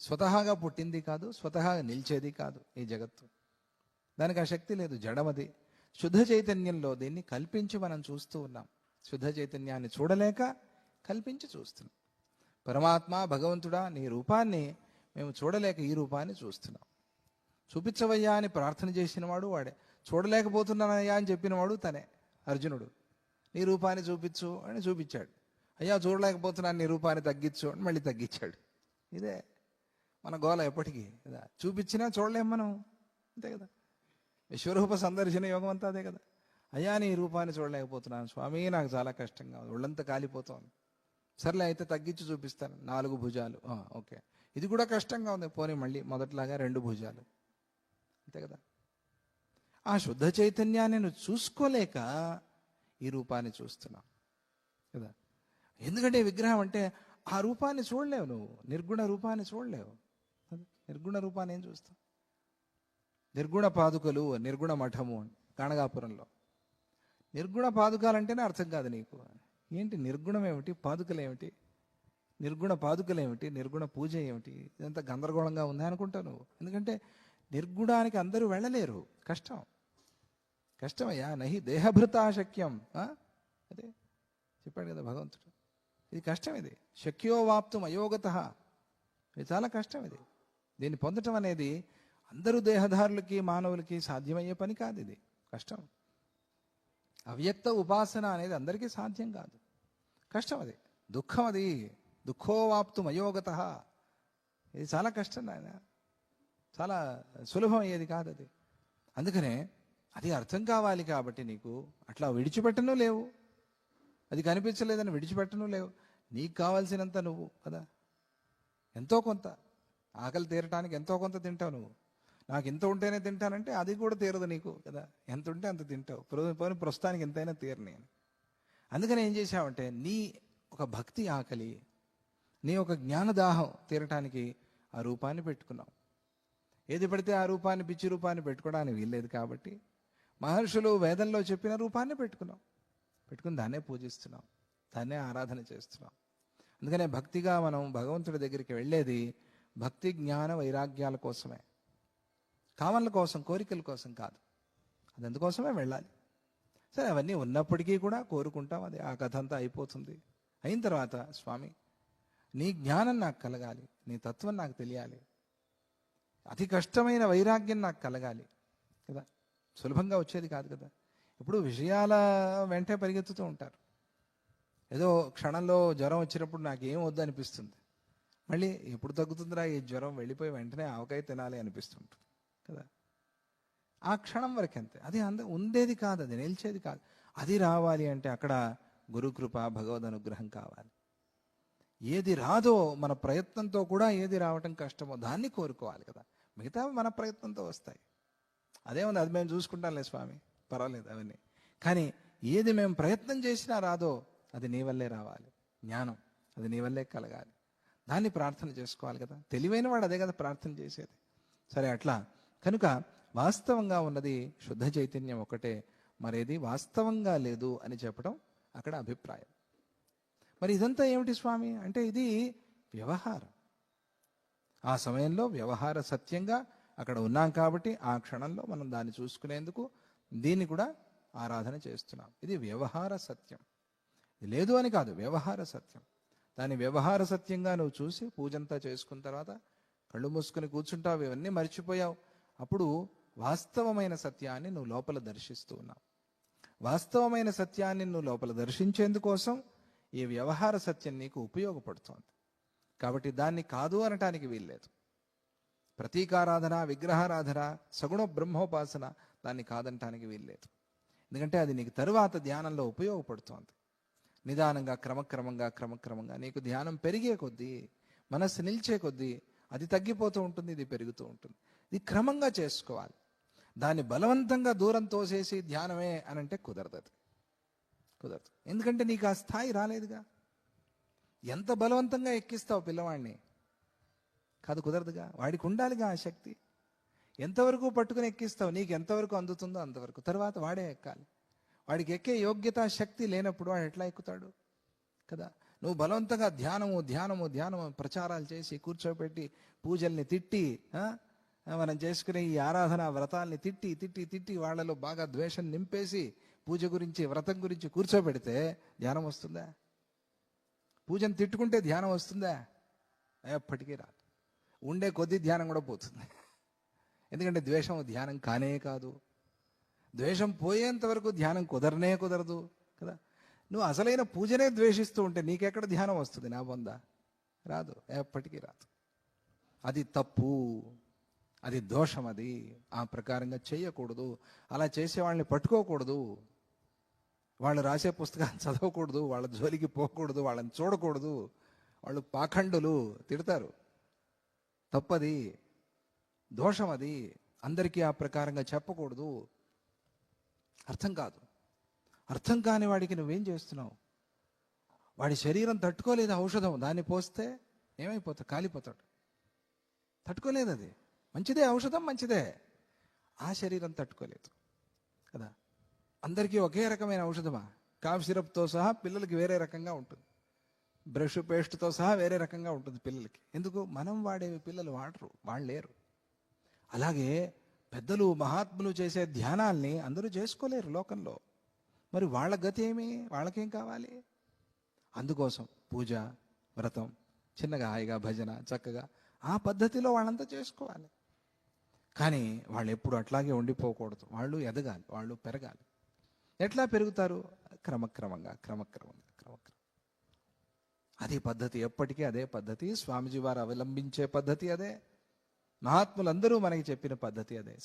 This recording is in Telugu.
స్వతహాగా పుట్టింది కాదు స్వతహాగా నిలిచేది కాదు ఈ జగత్తు. దానికి ఆ శక్తి లేదు జడమది. శుద్ధ చైతన్యంలో దీన్ని కల్పించి మనం చూస్తూ ఉన్నాం. శుద్ధ చైతన్యాన్ని చూడలేక కల్పించి చూస్తున్నాం. పరమాత్మ భగవంతుడా నీ రూపాన్ని మేము చూడలేక ఈ రూపాన్ని చూస్తున్నాం. చూపించవయ్యా అని ప్రార్థన చేసినవాడు వాడే. చూడలేకపోతున్నానయ్యా అని చెప్పినవాడు తనే అర్జునుడు. నీ రూపాన్ని చూపించు అని చూపించాడు. అయ్యా చూడలేకపోతున్నాను నీ రూపాన్ని తగ్గించు అని మళ్ళీ తగ్గించాడు. ఇదే మన గోల ఎప్పటికీ. కదా? చూపించినా చూడలేం మనం. అంతే కదా? విశ్వరూప సందర్శన యోగం అంతా అదే కదా? అయ్యా నీ రూపాన్ని చూడలేకపోతున్నాను. స్వామి నాకు చాలా కష్టంగా ఉంది. ఒళ్ళంతా కాలిపోతోంది. సర్లే అయితే తగ్గించి చూపిస్తాను. నాలుగు భుజాలు. ఓకే. ఇది కూడా కష్టంగా ఉంది. పోనీ మళ్ళీ మొదట్లాగా రెండు భుజాలు. అంతే కదా? ఆ శుద్ధ చైతన్యాన్ని నువ్వు చూసుకోలేక ఈ రూపాన్ని చూస్తున్నావు. కదా? ఎందుకంటే విగ్రహం అంటే ఆ రూపాన్ని చూడలేవు నువ్వు. నిర్గుణ రూపాన్ని చూడలేవు. నిర్గుణ రూపాన్ని ఏం చూస్తాం? నిర్గుణ పాదుకలు నిర్గుణ మఠము కాణగాపురంలో నిర్గుణ పాదుకాలంటేనే అర్థం కాదు నీకు. ఏంటి నిర్గుణం ఏమిటి? పాదుకలు ఏమిటి? నిర్గుణ పాదుకలు ఏమిటి? నిర్గుణ పూజ ఏమిటి? ఇదంతా గందరగోళంగా ఉంది అనుకుంటావు నువ్వు? ఎందుకంటే నిర్గుణానికి అందరూ వెళ్ళలేరు. కష్టం. కష్టమయ్యా నహి దేహభృత శక్యం. అదే. చెప్పాడు కదా భగవంతుడు. ఇది కష్టం ఇది. శక్యోవాప్తం అయోగత ఇది చాలా కష్టం ఇది. దీన్ని పొందటం అనేది అందరూ దేహదారులకి మానవులకి సాధ్యమయ్యే పని కాదు ఇది. కష్టం. అవ్యక్త ఉపాసన అనేది అందరికీ సాధ్యం కాదు. కష్టం అది. దుఃఖం అది. దుఃఖోవాప్తు మయోగత ఇది చాలా కష్టం నాయన. చాలా సులభం అయ్యేది కాదు అది. అందుకనే అది అర్థం కావాలి కాబట్టి నీకు అట్లా విడిచిపెట్టను లేవు. అది కనిపించలేదని విడిచిపెట్టను లేవు. నీకు కావాల్సినంత నువ్వు కదా. ఎంతో కొంత. ఆకలి తీరటానికి ఎంతో కొంత తింటావు నువ్వు. నాకు ఇంత ఉంటేనే తింటానంటే అది కూడా తీరదు నీకు కదా? ఎంత ఉంటే అంత తింటావు. ప్రో- ప్రస్తుతానికి ఎంతైనా తీరని అందుకని ఏం చేశావంటే నీ ఒక భక్తి ఆకలి నీ ఒక జ్ఞానదాహం తీరటానికి ఆ రూపాన్ని పెట్టుకున్నావు. ఏది పడితే ఆ రూపాన్ని పిచ్చి రూపాన్ని పెట్టుకోవడానికి వీల్లేదు కాబట్టి మహర్షులు వేదంలో చెప్పిన రూపాన్ని పెట్టుకున్నాం పెట్టుకుని దాన్నే పూజిస్తున్నాం దాన్నే ఆరాధన చేస్తున్నాం అందుకనే భక్తిగా మనం భగవంతుడి దగ్గరికి వెళ్ళేది భక్తి జ్ఞాన వైరాగ్యాల కోసమే. కామన్ల కోసం కోరికల కోసం కాదు. అది అందుకోసమే వెళ్ళాలి? సరే అవన్నీ ఉన్నప్పటికీ కూడా కోరుకుంటాం. అది ఆ కథ అంతా అయిపోతుంది. అయిన తర్వాత స్వామి నీ జ్ఞానం నాకు కలగాలి నీ తత్వం నాకు తెలియాలి. అతి కష్టమైన వైరాగ్యం నాకు కలగాలి కదా? సులభంగా వచ్చేది కాదు కదా? ఇప్పుడు విషయాల వెంటే పరిగెత్తుతూ ఉంటారు. ఏదో క్షణంలో జ్వరం వచ్చినప్పుడు నాకు ఏం వద్దు అనిపిస్తుంది మళ్ళీ ఎప్పుడు తగ్గుతుందిరా? ఈ జ్వరం వెళ్ళిపోయి వెంటనే ఆవకాయ తినాలి అనిపిస్తుంటుంది కదా? ఆ క్షణం వరకు అంతే. అది అంద ఉండేది కాదు అది నిలిచేది కాదు. అది రావాలి అంటే అక్కడ గురుకృప భగవద్ అనుగ్రహం కావాలి. ఏది రాదో మన ప్రయత్నంతో కూడా ఏది రావటం కష్టమో దాన్ని కోరుకోవాలి కదా? మిగతా మన ప్రయత్నంతో వస్తాయి. అదే ఉంది అది మేము చూసుకుంటాంలే స్వామి. పర్వాలేదు అవన్నీ. కానీ ఏది మేము ప్రయత్నం చేసినా రాదో అది నీ వల్లే రావాలి. జ్ఞానం అది నీ వల్లే కలగాలి. దాన్ని ప్రార్థన చేసుకోవాలి కదా. తెలివైన వాడు అదే కదా ప్రార్థన చేసేది. సరే అట్లా. కనుక వాస్తవంగా ఉన్నది శుద్ధ చైతన్యం ఒకటే. మరేది? వాస్తవంగా లేదు అని చెప్పడం అక్కడ అభిప్రాయం. మరి ఇదంతా ఏమిటి స్వామి? అంటే ఇది వ్యవహారం. ఆ సమయంలో వ్యవహార సత్యంగా అక్కడ ఉన్నాం కాబట్టి ఆ క్షణంలో మనం దాన్ని చూసుకునేందుకు దీన్ని కూడా ఆరాధన చేస్తున్నాం. ఇది వ్యవహార సత్యం. ఇది లేదు అని కాదు వ్యవహార సత్యం. దాని వ్యవహార సత్యంగా నువ్వు చూసి పూజంతా చేసుకున్న తర్వాత కళ్ళు మూసుకుని కూర్చుంటావు ఇవన్నీ మర్చిపోయావు. అప్పుడు వాస్తవమైన సత్యాన్ని నువ్వు లోపల దర్శిస్తూ ఉన్నావు. వాస్తవమైన సత్యాన్ని నువ్వు లోపల దర్శించేందుకోసం ఈ వ్యవహార సత్యం నీకు ఉపయోగపడుతోంది. కాబట్టి దాన్ని కాదు అనటానికి వీల్లేదు. ప్రతీకారాధన విగ్రహారాధన సగుణ బ్రహ్మోపాసన దాన్ని కాదనటానికి వీల్లేదు. ఎందుకంటే అది నీకు తరువాత ధ్యానంలో ఉపయోగపడుతోంది. నిదానంగా క్రమక్రమంగా క్రమక్రమంగా నీకు ధ్యానం పెరిగే కొద్దీ మనస్సు నిలిచే కొద్దీ అది తగ్గిపోతూ ఉంటుంది ఇది పెరుగుతూ ఉంటుంది. ఇది క్రమంగా చేసుకోవాలి. దాన్ని బలవంతంగా దూరం తోసేసి ధ్యానమే అని అంటే కుదరదు అది కుదరదు. ఎందుకంటే నీకు ఆ స్థాయి రాలేదుగా. ఎంత బలవంతంగా ఎక్కిస్తావు పిల్లవాడిని? కాదు కుదరదుగా. వాడికి ఉండాలిగా ఆ శక్తి. ఎంతవరకు పట్టుకుని ఎక్కిస్తావు? నీకు ఎంతవరకు అందుతుందో అంతవరకు. తర్వాత వాడే ఎక్కాలి. వాడికి ఎక్కే యోగ్యత శక్తి లేనప్పుడు వాడు ఎట్లా ఎక్కుతాడు? కదా? నువ్వు బలవంతంగా ధ్యానము ధ్యానము ధ్యానము ప్రచారాలు చేసి కూర్చోబెట్టి పూజల్ని తిట్టి మనం చేసుకునే ఈ ఆరాధన వ్రతాల్ని తిట్టి తిట్టి తిట్టి వాళ్ళలో బాగా ద్వేషం నింపేసి పూజ గురించి వ్రతం గురించి కూర్చోబెడితే ధ్యానం వస్తుందా? పూజను తిట్టుకుంటే ధ్యానం వస్తుందా? ఎప్పటికీ రాదు. ఉండే కొద్ది ధ్యానం కూడా పోతుంది. ఎందుకంటే ద్వేషం ధ్యానం కానే కాదు. ద్వేషం పోయేంత వరకు ధ్యానం కుదరనే కుదరదు కదా? నువ్వు అసలైన పూజనే ద్వేషిస్తూ ఉంటే నీకెక్కడ ధ్యానం వస్తుంది? నా బొంద. రాదు ఎప్పటికీ రాదు. అది తప్పు అది దోషం అది. ఆ ప్రకారంగా చేయకూడదు అలా చేసే వాళ్ళని పట్టుకోకూడదు. వాళ్ళు రాసే పుస్తకాన్ని చదవకూడదు. వాళ్ళ జోలికి పోకూడదు. వాళ్ళని చూడకూడదు. వాళ్ళు పాఖండులు తిడతారు. తప్పది. దోషం అది. అందరికీ ఆ ప్రకారంగా చెప్పకూడదు. అర్థం కాదు. అర్థం కాని వాడికి నువ్వేం చేస్తున్నావు? వాడి శరీరం తట్టుకోలేదు ఔషధం. దాన్ని పోస్తే ఏమైపోతాడు? కాలిపోతాడు. తట్టుకోలేదు అది. మంచిదే ఔషధం మంచిదే. ఆ శరీరం తట్టుకోలేదు. కదా? అందరికీ ఒకే రకమైన ఔషధమా? కాఫ్ సిరప్తో సహా పిల్లలకి వేరే రకంగా ఉంటుంది. బ్రష్ పేస్ట్తో సహా వేరే రకంగా ఉంటుంది పిల్లలకి. ఎందుకు? మనం వాడేవి పిల్లలు వాడరు వాళ్ళు లేరు అలాగే పెద్దలు మహాత్ములు చేసే ధ్యానాల్ని అందరూ చేసుకోలేరు లోకంలో. మరి వాళ్ళ గతి ఏమి? వాళ్ళకేం కావాలి? అందుకోసం పూజ వ్రతం చిన్నగా హాయిగా భజన చక్కగా ఆ పద్ధతిలో వాళ్ళంతా చేసుకోవాలి. కానీ వాళ్ళు ఎప్పుడు అట్లాగే ఉండిపోకూడదు. వాళ్ళు ఎదగాలి వాళ్ళు పెరగాలి. ఎట్లా పెరుగుతారు? క్రమక్రమంగా క్రమక్రమంగా క్రమక్రమం అదే పద్ధతి ఎప్పటికీ అదే పద్ధతి. స్వామిజీ వారు అవలంబించే పద్ధతి అదే. మహాత్ములందరూ మనకి చెప్పిన పద్ధతి అదే.